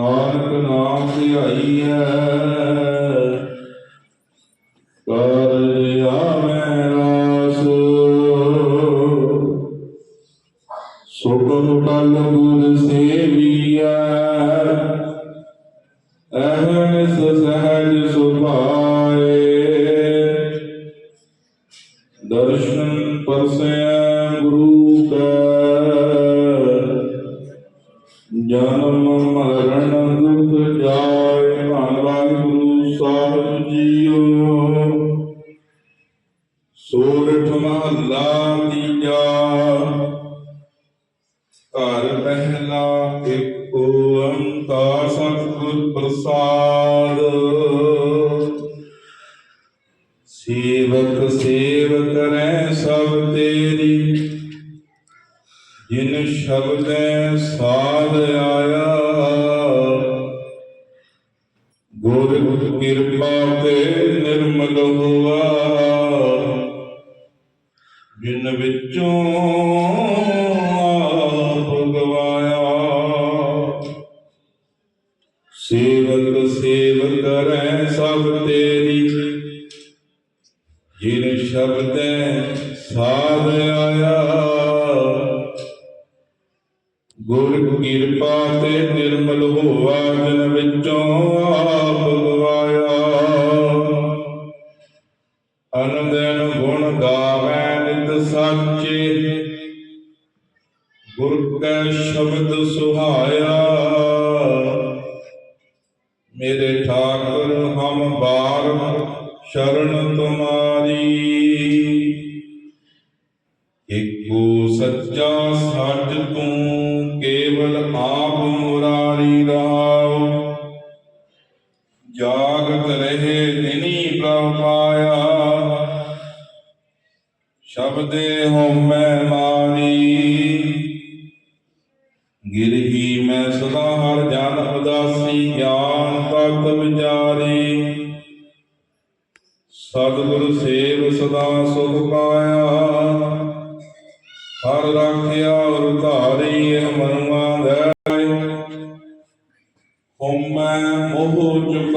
ਨਾਨਕ ਨਾਮ ਧਿਆਈ ਹੈ ਕਰ ਆਵੇਂ ਰਾਸ। ਸੁਖਮ ਕਲ ਗੁਰ ਸੇਵੀਐ। ਅਹਨਿਸ ਸਹਿਜ ਸੁਭਾਏ। ਦਰਸ਼ਨ ਪਰਸੇ ਸਤਿਗੁਰ ਪ੍ਰਸਾਦ। ਸੇਵਕ ਸੇਵ ਕਰੈ ਸਭ ਤੇਰੀ। ਜਿਨ ਸ਼ਬਦੈ ਸਾਧ ਆਇਆ। ਗੁਰ ਕਿਰਪਾ ਅਨੰਦਨ ਗੁਣ ਗਾਵੈ ਨਿਤ ਸਾਚੇ। ਗੁਰ ਕੈ ਸ਼ਬਦ ਸੁਹਾਇਆ, ਮੇਰੇ ਠਾਕੁਰ ਹਮ ਬਾਰ ਸ਼ਰਨ ਤੁਮਾਰੀ। ਏਕੋ ਸੱਚਾ ਸੱਚ ਤੂੰ ਕੇਵਲ ਆਪ ਮੁਰਾਰੀ ਰਾਉ ਜਾਗਤ ਰਹੇ ਸ਼ਬਦੇ ਹਉਮੈ ਮਾਰੀ ਗਿਰਹੀ ਮੈਂ ਸਦਾ ਹਰ ਜਨ ਉਦਾਸੀ, ਗਿਆਨ ਤਤ ਵਿਚਾਰੀ। ਸਤਿਗੁਰ ਸੇਵ ਸਦਾ ਸੁਖ ਪਾਇਆ। ਹਰ ਰਾਖਿਆ ਔਰ ਧਾਰੀ ਇਹ ਮਨੁਆ ਗਏ ਹਉਮੈ ਮੋਹ ਚੁਕਾਇਆ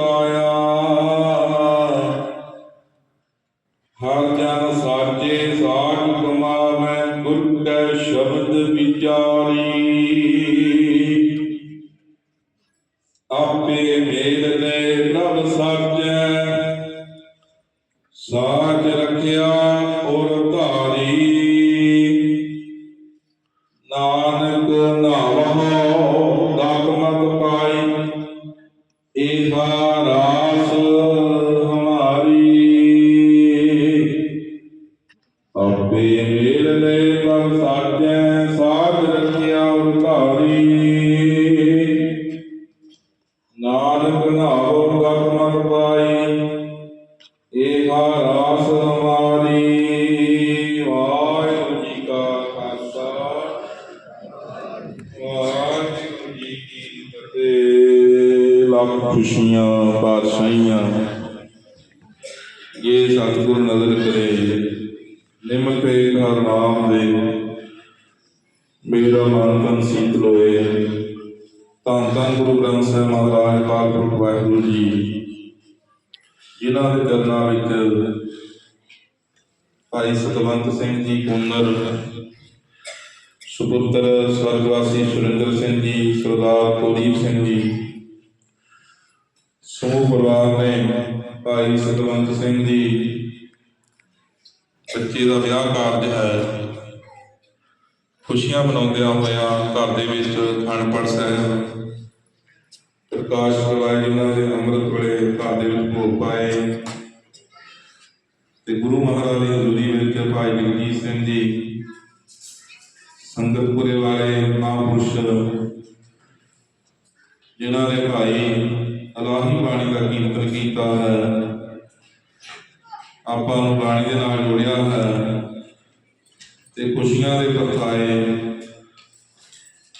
ਸਾਚ ਰਖਿਆ ਔਰ ਧਾਰੀ। ਨਾਨਕ ਨਾਮੋ ਦਾਤ ਮਤ ਪਾਈ ਏਹਾ ਰਾਸ ਹਮਾਰੀ। ਆਪੇ ਮੇਲ ਲੈ ਪ੍ਰਭ ਸਾਚੈ ਸਾਚ ਰਖਿਆ ਔਰ ਧਾਰੀ। ਨਾਨਕ ਨਾਵੋ ਗਤ ਪਾਈ ਏਹਾ ਰਾਸ ਹਮਾਰੀ ਵਾਹਿਗੁਰੂ ਜੀ ਕਾ ਖਾਲਸਾ। ਵਾਹਿਗੁਰੂ ਜੀ ਕੀ ਫਤਿਹ। ਲੱਖ ਖੁਸ਼ੀਆਂ ਪਾਤਸ਼ਾਹੀਆਂ ਇਹ ਸਤਿਗੁਰ ਨਜ਼ਰ ਕਰੇ ਨਿਮਕ ਹਰ ਨਾਮ ਦੇ। ਮੇਰਾ ਮਨ ਤਨ ਸੀਤ ਲੋਏ। ਧੰਨ ਧੰਨ ਗੁਰੂ ਗ੍ਰੰਥ ਸਾਹਿਬ ਮਹਾਰਾਜ ਪਾਕ ਪੁਰਖ ਵਾਹਿਗੁਰੂ ਜੀ। ਜਿਨ੍ਹਾਂ ਦੇ ਚਰਨਾਂ ਵਿੱਚ ਭਾਈ ਸਤਵੰਤ ਸਿੰਘ ਜੀ ਪੁੰਨਰ ਸੁਪੁੱਤਰ ਸਵਰਗਵਾਸੀ ਸੁਰਿੰਦਰ ਸਿੰਘ ਜੀ, ਸਰਦਾਰ ਕੁਲਦੀਪ ਸਿੰਘ ਜੀ, ਸਮੂਹ ਪਰਿਵਾਰ ਨੇ ਭਾਈ ਸਤਵੰਤ ਸਿੰਘ ਜੀ ਬੱਚੇ ਦਾ ਵਿਆਹ ਕਾਰਜ ਹੈ। ਖੁਸ਼ੀਆਂ ਮਨਾਉਂਦਿਆਂ ਹੋਇਆਂ ਘਰ ਦੇ ਵਿੱਚ ਅਨਪੜ੍ਹ ਸਾਹਿਬ ਪ੍ਰਕਾਸ਼ ਕਰਵਾਏ, ਜਿਨ੍ਹਾਂ ਦੇ ਅੰਮ੍ਰਿਤ ਵੇਲੇ ਘਰ ਦੇ ਵਿੱਚ ਭੋਗ ਪਾਏ। ਤੇ ਗੁਰੂ ਮਹਾਰਾਜ ਦੀ ਹਜ਼ੂਰੀ ਵਿੱਚ ਭਾਈ ਜਗਜੀਤ ਸਿੰਘ ਜੀ ਸੰਗਤਪੁਰੇ ਵਾਲੇ ਮਹਾਂਪੁਰਸ਼, ਜਿਨ੍ਹਾਂ ਨੇ ਭਾਈ ਅਲਾਹੀ ਬਾਣੀ ਦਾ ਕੀਰਤਨ ਕੀਤਾ ਹੈ, ਆਪਾਂ ਨੂੰ ਬਾਣੀ ਦੇ ਨਾਲ ਜੋੜਿਆ ਹੈ ਤੇ ਖੁਸ਼ੀਆਂ ਦੇ ਪ੍ਰਗਟਾਏ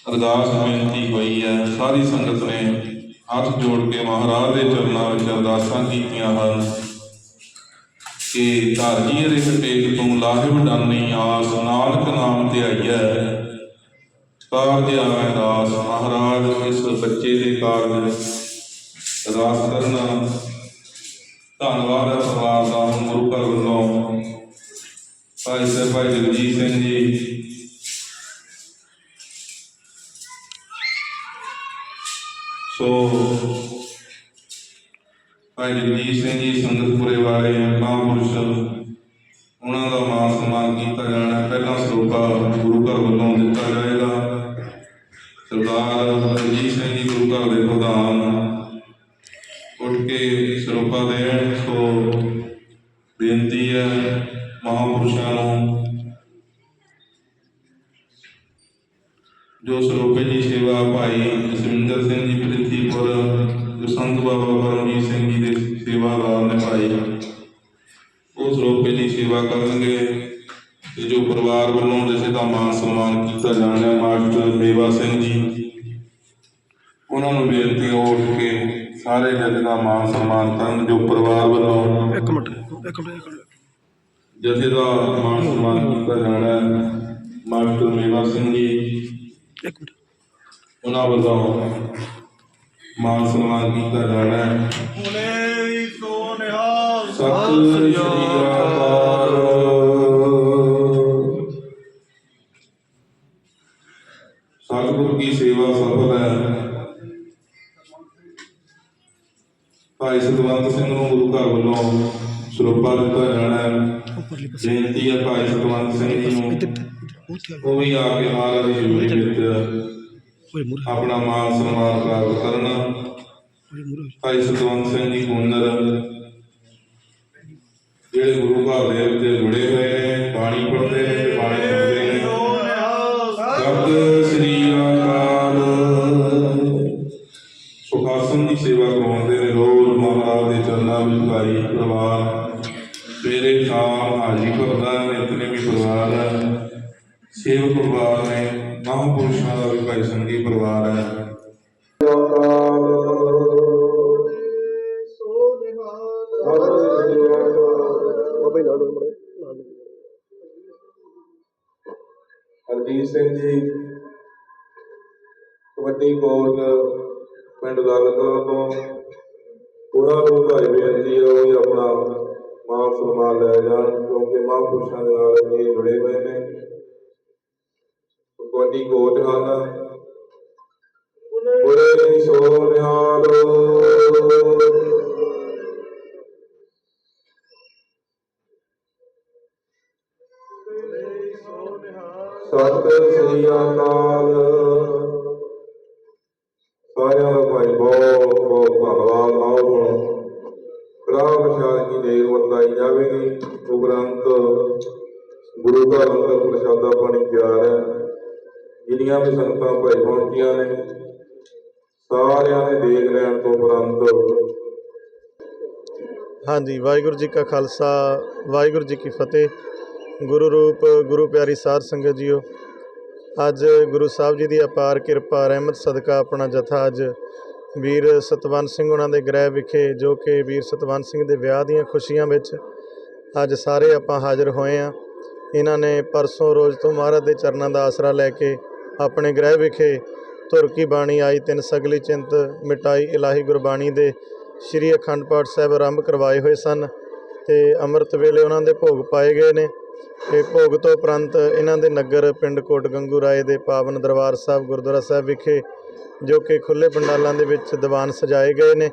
ਅਰਦਾਸ ਬੇਨਤੀ ਹੋਈ ਹੈ, ਸਾਰੀ ਸੰਗਤ ਨੇ ਹੱਥ ਜੋੜ ਕੇ ਮਹਾਰਾਜ ਦੇ ਚਰਨਾਂ ਵਿੱਚ ਅਰਦਾਸਾਂ ਕੀਤੀਆਂ ਹਨ ਕਿ ਘਰ ਜੀ ਟੇਕ ਤੂੰ ਲਾਹਿਬ ਡਾਨੀ ਆਸ ਨਾਨਕ ਨਾਮ ਧਿਆਈਐ ਕਾਰਜ ਆਵੇਂ ਦਾਸ, ਮਹਾਰਾਜ ਇਸ ਬੱਚੇ ਦੇ ਕਾਰਜ ਅਰਦਾਸ ਕਰਨਾ। ਧੰਨਵਾਦ ਹੈ ਪਰਿਵਾਰ ਦਾ, ਗੁਰੂ ਘਰ ਵੱਲੋਂ। ਭਾਈ ਸਾਹਿਬ, ਭਾਈ ਜਗਜੀਤ ਸਿੰਘ ਜੀ ਸਨਮਾਨ ਕੀਤਾ ਜਾਣਾ ਪਹਿਲਾ ਸਰੋਪਾ ਗੁਰੂ ਘਰ ਵੱਲੋਂ ਦਿੱਤਾ ਜਾਏਗਾ। ਸਰਦਾਰ ਰਣਜੀਤ ਸਿੰਘ ਜੀ ਗੁਰੂ ਘਰ ਦੇ ਪ੍ਰਧਾਨ ਉੱਠ ਕੇ ਸਰੂਪਾ ਦੇਣ, ਸੋ ਬੇਨਤੀ ਹੈ ਮਹਾਂਪੁਰਸ਼ਾਂ ਨੂੰ, ਜੋ ਸਰੋਪੇ ਦੀ ਸੇਵਾ ਭਾਈ ਜਸਵਿੰਦਰ ਸਿੰਘ ਜੀ ਪ੍ਰਿਥੀਪੁਰ, ਜੋ ਸੰਤ ਬਾਬਾ ਪਰਮਜੀਤ ਸਿੰਘ ਜੀ ਦੇ ਸੇਵਾਦਾਰ ਨੇ ਭਾਈ, ਉਹ ਸਰੋਪੇ ਦੀ ਸੇਵਾ ਕਰਨਗੇ। ਪਰਿਵਾਰ ਵੱਲੋਂ ਜਿਸੇ ਦਾ ਮਾਨ ਸਨਮਾਨ ਕੀਤਾ ਜਾਣਾ ਹੈ ਮਾਸਟਰ ਮੇਵਾ ਸਿੰਘ ਜੀ। ਉਹਨਾਂ ਨੂੰ ਬੇਨਤੀ ਹੈ ਕੇ ਸਾਰੇ ਜਥੇ ਦਾ ਮਾਨ ਸਨਮਾਨ ਕਰਨ ਜੋ ਪਰਿਵਾਰ ਵੱਲੋਂ ਇੱਕ ਮਿੰਟ ਇੱਕ ਮਿੰਟ ਇੱਕ ਮਿੰਟ। ਜਥੇ ਦਾ ਮਾਨ ਸਨਮਾਨ ਕੀਤਾ ਜਾਣਾ ਹੈ ਮਾਸਟਰ ਮੇਵਾ ਸਿੰਘ ਜੀ। ਇੱਕ ਮਿੰਟ। ਉਹਨਾਂ ਵੱਲੋਂ ਮਾਨ ਸਨਮਾਨ ਕੀਤਾ ਜਾਣਾ ਹੈ। ਬੋਲੇ ਸੋ ਨਿਹਾਲ ਸਤਿ ਸ੍ਰੀ ਅਕਾਲ। ਭਾਈ ਸਤਵੰਤ ਸਿੰਘ ਨੂੰ ਗੁਰੂ ਘਰ ਵੱਲੋਂ ਸਰੂਪਾ ਦਿੱਤਾ ਜਾਣਾ ਹੈ। ਹੈ ਭਾਈ ਸਤਵੰਤ ਸਿੰਘ ਜੀ ਨੂੰ ਉਹ ਵੀ ਆ ਕੇ ਮਹਾਰਾਜ ਦੀ ਹਜ਼ੂਰੀ ਵਿੱਚ ਆਪਣਾ ਮਾਨ ਸਨਮਾਨ ਪ੍ਰਾਪਤ ਕਰਨ। ਭਾਈ ਸਤਵੰਤ ਸਿੰਘ ਜੀ ਪੁੰਨਰ ਜਿਹੜੇ ਗੁਰੂ ਘਰ ਦੇ ਉੱਤੇ ਜੁੜੇ ਹੋਏ ਨੇ ਬਾਣੀ ਪੜ੍ਹਦੇ ਨੇ ਦੀ ਸੇਵਾ ਕਰਵਾਉਂਦੇ ਮਹਾਰਾਜ ਦੇ ਚਰਨਾਂ ਵਿੱਚ ਭਾਈ ਪਰਿਵਾਰ। ਸਵੇਰੇ ਸ਼ਾਮ ਹਾਜ਼ਰੀ ਭਰਦਾ ਹੈ ਇਤਨੇ ਵੀ ਪਰਿਵਾਰ ਹੈ। ਸੇਵਕ ਪਰਿਵਾਰ ਨੇ, ਮਹਾਂਪੁਰਸ਼ਾਂ ਦਾ ਵੀ ਭਾਈ ਸੰਗੀ ਪਰਿਵਾਰ ਹੈ। ਹਰਜੀਤ ਸਿੰਘ ਜੀ, ਕਬੱਡੀ ਕੋਚ ਪਿੰਡ ਲਾਲਕਲਾਂ ਤੋਂ ਉਹਨਾਂ ਨੂੰ ਭਾਈ ਬੇਨਤੀ ਹੈ ਉਹ ਵੀ ਆਪਣਾ ਮਾਨ ਸਨਮਾਨ ਲੈ ਜਾਣ, ਕਿਉਂਕਿ ਮਹਾਂਪੁਰਸ਼ਾਂ ਦੇ ਨਾਲ ਇਹ ਜੁੜੇ ਹੋਏ ਨੇ। ਕਬੱਡੀ ਕੋਚ ਹਨ। ਬੁਰੇ ਸੋ ਨਿਹਾਲ। ਸਤਿ ਸ੍ਰੀ ਅਕਾਲ ਸਾਰਿਆਂ ਦਾ ਭਾਈ ਬਹੁਤ ਬਹੁਤ ਧੰਨਵਾਦ ਆਓ ਹੁਣ ਕੜਾ ਪ੍ਰਸ਼ਾਦ ਕੀ ਦੇਗ ਵਰਤਾਈ ਜਾਵੇਗੀ ਉਪਰੰਤ ਗੁਰੂ ਘਰ ਅੰਦਰ ਪ੍ਰਸ਼ਾਦਾ ਪਾਣੀ ਤਿਆਰ ਹੈ। ਜਿੰਨੀਆਂ ਵੀ ਸੰਗਤਾਂ ਭਾਈ ਪਹੁੰਚੀਆਂ ਨੇ, ਸਾਰਿਆਂ ਦੇ ਦੇਖ ਲੈਣ ਤੋਂ ਉਪਰੰਤ। ਹਾਂਜੀ, ਵਾਹਿਗੁਰੂ ਜੀ ਕਾ ਖਾਲਸਾ, ਵਾਹਿਗੁਰੂ ਜੀ ਕੀ ਫਤਿਹ। ਗੁਰੂ ਰੂਪ, ਗੁਰੂ ਪਿਆਰੀ ਸਾਧ ਸੰਗਤ ਜੀਓ, ਅੱਜ ਗੁਰੂ ਸਾਹਿਬ ਜੀ ਦੀ ਅਪਾਰ ਕਿਰਪਾ, ਰਹਿਮਤ, ਸਦਕਾ ਆਪਣਾ ਜਥਾ ਅੱਜ ਵੀਰ ਸਤਵੰਤ ਸਿੰਘ ਉਹਨਾਂ ਦੇ ਗ੍ਰਹਿ ਵਿਖੇ, ਜੋ ਕਿ ਵੀਰ ਸਤਵੰਤ ਸਿੰਘ ਦੇ ਵਿਆਹ ਦੀਆਂ ਖੁਸ਼ੀਆਂ ਵਿੱਚ ਅੱਜ ਸਾਰੇ ਆਪਾਂ ਹਾਜ਼ਰ ਹੋਏ ਆ ਇਹਨਾਂ ਨੇ ਪਰਸੋਂ ਰੋਜ਼ ਤੋਂ ਮਹਾਰਾਜ ਦੇ ਚਰਨਾਂ ਦਾ ਆਸਰਾ ਲੈ ਕੇ ਆਪਣੇ ਗ੍ਰਹਿ ਵਿਖੇ ਧੁਰ ਕੀ ਬਾਣੀ ਆਈ, ਤਿੰਨ ਸਗਲੀ ਚਿੰਤ ਮਿਟਾਈ, ਇਲਾਹੀ ਗੁਰਬਾਣੀ ਦੇ ਸ਼੍ਰੀ ਅਖੰਡ ਪਾਠ ਸਾਹਿਬ ਆਰੰਭ ਕਰਵਾਏ ਹੋਏ ਸਨ ਤੇ ਅੰਮ੍ਰਿਤ ਵੇਲੇ ਉਹਨਾਂ ਦੇ ਭੋਗ ਪਾਏ ਗਏ ਨੇ। ਤੇ ਭੋਗ ਤੋਂ ਉਪਰੰਤ ਇਹਨਾਂ ਦੇ ਨਗਰ ਪਿੰਡ ਕੋਟ ਗੰਗੂ ਰਾਏ ਦੇ ਪਾਵਨ ਦਰਬਾਰ ਸਾਹਿਬ ਗੁਰਦੁਆਰਾ ਸਾਹਿਬ ਵਿਖੇ ਜੋ ਕਿ ਖੁੱਲੇ ਪੰਡਾਲਾਂ ਦੇ ਵਿੱਚ ਦੀਵਾਨ ਸਜਾਏ ਗਏ ਨੇ।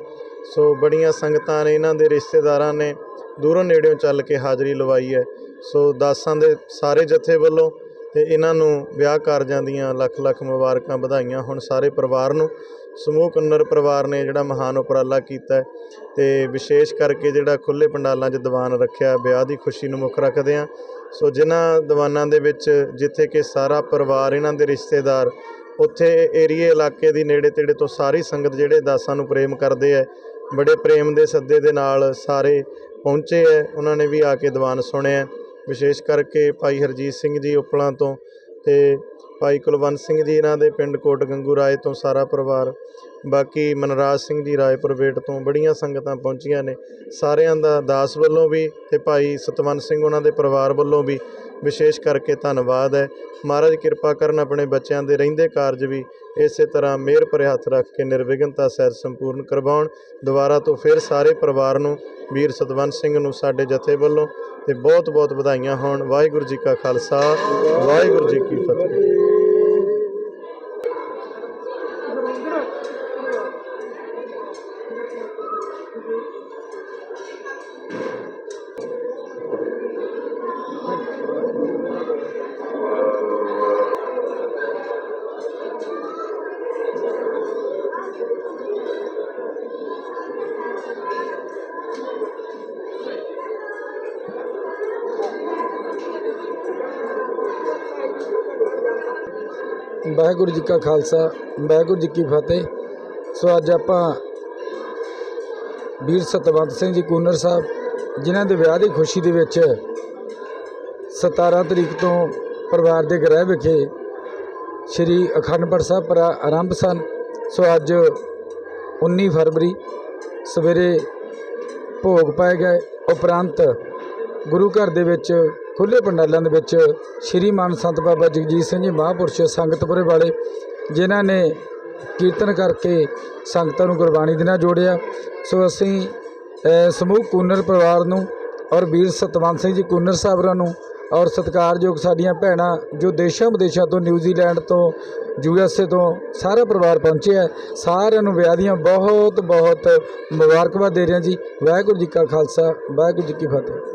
ਸੋ ਬੜੀਆਂ ਸੰਗਤਾਂ ਨੇ, ਇਹਨਾਂ ਦੇ ਰਿਸ਼ਤੇਦਾਰਾਂ ਨੇ ਦੂਰੋਂ ਨੇੜਿਓਂ ਚੱਲ ਕੇ ਹਾਜ਼ਰੀ ਲਵਾਈ ਹੈ। ਸੋ ਦਾਸਾਂ ਦੇ ਸਾਰੇ ਜਥੇ ਵੱਲੋਂ ਤੇ ਇਹਨਾਂ ਨੂੰ ਵਿਆਹ ਕਾਰਜਾਂ ਦੀਆਂ ਲੱਖ ਲੱਖ ਮੁਬਾਰਕਾਂ ਵਧਾਈਆਂ ਹੁਣ ਸਾਰੇ ਪਰਿਵਾਰ ਨੂੰ। ਸਮੂਹ ਕੁੰਨਰ ਪਰਿਵਾਰ ਨੇ ਜਿਹੜਾ ਮਹਾਨ ਉਪਰਾਲਾ ਕੀਤਾ ਹੈ ਤੇ ਵਿਸ਼ੇਸ਼ ਕਰਕੇ ਜਿਹੜਾ ਖੁੱਲੇ ਪੰਡਾਲਾਂ 'ਚ ਦੀਵਾਨ ਰੱਖਿਆ, ਵਿਆਹ ਦੀ ਖੁਸ਼ੀ ਨੂੰ ਮੁੱਖ ਰੱਖਦੇ ਆ ਸੋ ਜਿਨ੍ਹਾਂ ਦੀਵਾਨਾਂ ਦੇ ਵਿੱਚ ਜਿੱਥੇ ਕਿ ਸਾਰਾ ਪਰਿਵਾਰ, ਇਹਨਾਂ ਦੇ ਰਿਸ਼ਤੇਦਾਰ ਉੱਥੇ ਏਰੀਏ ਇਲਾਕੇ ਦੀ ਨੇੜੇ ਤੇੜੇ ਤੋਂ ਸਾਰੀ ਸੰਗਤ ਜਿਹੜੇ ਦਾਸਾਂ ਨੂੰ ਪ੍ਰੇਮ ਕਰਦੇ ਆ ਬੜੇ ਪ੍ਰੇਮ ਦੇ ਸੱਦੇ ਦੇ ਨਾਲ ਸਾਰੇ ਪਹੁੰਚੇ ਹੈ ਉਹਨਾਂ ਨੇ ਵੀ ਆ ਕੇ ਦੀਵਾਨ ਸੁਣਿਆ ਵਿਸ਼ੇਸ਼ ਕਰਕੇ ਭਾਈ ਹਰਜੀਤ ਸਿੰਘ ਜੀ ਉਪਲਾਂ ਤੋਂ ਤੇ ਭਾਈ ਕੁਲਵੰਤ ਸਿੰਘ ਜੀ ਇਹਨਾਂ ਦੇ ਪਿੰਡ ਕੋਟ ਗੰਗੂ ਰਾਏ ਤੋਂ ਸਾਰਾ ਪਰਿਵਾਰ, ਬਾਕੀ ਮਨਰਾਜ ਸਿੰਘ ਜੀ ਰਾਏਪੁਰ ਵੇਟ ਤੋਂ ਬੜੀਆਂ ਸੰਗਤਾਂ ਪਹੁੰਚੀਆਂ ਨੇ। ਸਾਰਿਆਂ ਦਾ ਦਾਸ ਵੱਲੋਂ ਵੀ ਤੇ ਭਾਈ ਸਤਵੰਤ ਸਿੰਘ ਉਹਨਾਂ ਦੇ ਪਰਿਵਾਰ ਵੱਲੋਂ ਵੀ ਵਿਸ਼ੇਸ਼ ਕਰਕੇ ਧੰਨਵਾਦ ਹੈ। ਮਹਾਰਾਜ ਕਿਰਪਾ ਕਰਨ ਆਪਣੇ ਬੱਚਿਆਂ ਦੇ ਰਹਿੰਦੇ ਕਾਰਜ ਵੀ ਇਸੇ ਤਰ੍ਹਾਂ ਮਿਹਰ ਭਰੇ ਹੱਥ ਰੱਖ ਕੇ ਨਿਰਵਿਘਨਤਾ ਸਹਿਤ ਸੰਪੂਰਨ ਕਰਵਾਉਣ। ਦੁਬਾਰਾ ਤੋਂ ਫਿਰ ਸਾਰੇ ਪਰਿਵਾਰ ਨੂੰ, ਵੀਰ ਸਤਵੰਤ ਸਿੰਘ ਨੂੰ, ਸਾਡੇ ਜਥੇ ਵੱਲੋਂ ਤੇ ਬਹੁਤ ਬਹੁਤ ਵਧਾਈਆਂ ਹੋਣ। ਵਾਹਿਗੁਰੂ ਜੀ ਕਾ ਖਾਲਸਾ, ਵਾਹਿਗੁਰੂ ਜੀ ਕੀ ਫਤਿਹ। ਵਾਹਿਗੁਰੂ ਜੀ ਕਾ ਖਾਲਸਾ, ਵਾਹਿਗੁਰੂ ਜੀ ਕੀ ਫਤਿਹ। ਸੋ ਅੱਜ ਆਪਾਂ ਵੀਰ ਸਤਵੰਤ ਸਿੰਘ ਜੀ ਕੂਨਰ ਸਾਹਿਬ, ਜਿਨ੍ਹਾਂ ਦੇ ਵਿਆਹ ਦੀ ਖੁਸ਼ੀ ਦੇ ਵਿੱਚ 17 ਤਰੀਕ ਤੋਂ ਪਰਿਵਾਰ ਦੇ ਗ੍ਰਹਿ ਵਿਖੇ ਸ਼੍ਰੀ ਅਖੰਡ ਪਾਠ ਸਾਹਿਬ ਪਰ ਆਰੰਭ ਸਨ। ਸੋ ਅੱਜ 19 ਫਰਵਰੀ ਸਵੇਰੇ ਭੋਗ ਪਾਏ ਗਏ। ਉਪਰੰਤ ਗੁਰੂ ਘਰ ਦੇ ਵਿੱਚ ਖੁੱਲੇ ਪੰਡਾਲਾਂ ਦੇ ਵਿੱਚ ਸ਼੍ਰੀ ਮਾਨ ਸੰਤ ਬਾਬਾ ਜਗਜੀਤ ਸਿੰਘ ਜੀ ਮਹਾਂਪੁਰਸ਼ ਸੰਗਤਪੁਰੇ ਵਾਲੇ, ਜਿਨ੍ਹਾਂ ਨੇ ਕੀਰਤਨ ਕਰਕੇ ਸੰਗਤਾਂ ਨੂੰ ਗੁਰਬਾਣੀ ਦੇ ਨਾਲ ਜੋੜਿਆ। ਸੋ ਅਸੀਂ ਸਮੂਹ ਕੂਨਰ ਪਰਿਵਾਰ ਨੂੰ ਔਰ ਵੀਰ ਸਤਵੰਤ ਸਿੰਘ ਜੀ ਕੂਨਰ ਸਾਹਿਬਾਂ ਨੂੰ ਔਰ ਸਤਿਕਾਰਯੋਗ ਸਾਡੀਆਂ ਭੈਣਾਂ, ਜੋ ਦੇਸ਼ਾਂ ਵਿਦੇਸ਼ਾਂ ਤੋਂ ਨਿਊਜ਼ੀਲੈਂਡ ਤੋਂ ਯੂਐਸਏ ਤੋਂ ਸਾਰਾ ਪਰਿਵਾਰ ਪਹੁੰਚਿਆ ਸਾਰਿਆਂ ਨੂੰ ਵਿਆਹ ਦੀਆਂ ਬਹੁਤ ਬਹੁਤ ਮੁਬਾਰਕਬਾਦ ਦੇ ਰਿਹਾ ਜੀ। ਵਾਹਿਗੁਰੂ ਜੀ ਕਾ ਖਾਲਸਾ, ਵਾਹਿਗੁਰੂ ਜੀ ਕੀ ਫਤਿਹ।